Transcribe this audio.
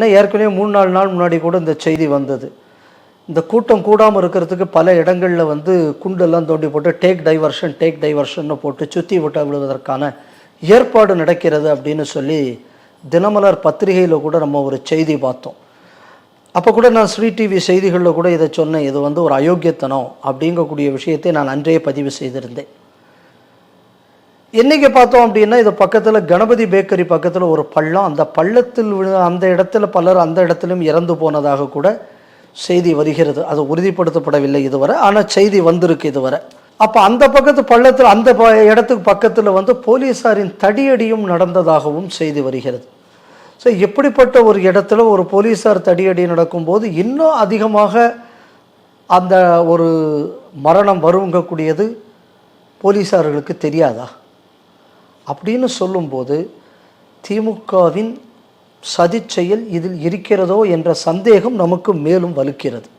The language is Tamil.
ஏன்னா ஏற்கனவே மூணு நாலு நாள் முன்னாடி கூட இந்த செய்தி வந்தது. இந்த கூட்டம் கூடாமல் இருக்கிறதுக்கு பல இடங்களில் வந்து குண்டெல்லாம் தோண்டி போட்டு டேக் டைவர்ஷன் டேக் டைவர்ஷன்னு போட்டு சுற்றி விட்ட விடுவதற்கான ஏற்பாடு நடக்கிறது அப்படின்னு சொல்லி தினமலர் பத்திரிகையில் கூட நம்ம ஒரு செய்தி பார்த்தோம். அப்போ கூட நான் ஸ்ரீ டிவி செய்திகளில் கூட இதை சொன்னேன். இது வந்து ஒரு அயோக்கியத்தனம் அப்படிங்கக்கூடிய விஷயத்தை நான் அன்றே பதிவு செய்திருந்தேன். என்னைக்கு பார்த்தோம் அப்படின்னா இது பக்கத்தில் கணபதி பேக்கரி பக்கத்தில் ஒரு பள்ளம் அந்த பள்ளத்தில் விழு- அந்த இடத்துல பலர் அந்த இடத்திலும் இறந்து போனதாக கூட செய்தி வருகிறது. அது உறுதிப்படுத்தப்படவில்லை இதுவரை ஆனால் செய்தி வந்திருக்கு இதுவரை. அப்போ அந்த பக்கத்து பள்ளத்தில் அந்த ப இடத்துக்கு பக்கத்தில் வந்து போலீஸாரின் தடியடியும் நடந்ததாகவும் செய்தி வருகிறது. ஸோ இப்படிப்பட்ட ஒரு இடத்துல ஒரு போலீஸார் தடியடி நடக்கும்போது இன்னும் அதிகமாக அந்த ஒரு மரணம் வருங்கக்கூடியது போலீஸார்களுக்கு தெரியாதா? அப்படின்னு சொல்லும்போது திமுகவின் சதிச்செயல் இதில் இருக்கிறதோ என்ற சந்தேகம் நமக்கு மேலும் வலுக்கிறது.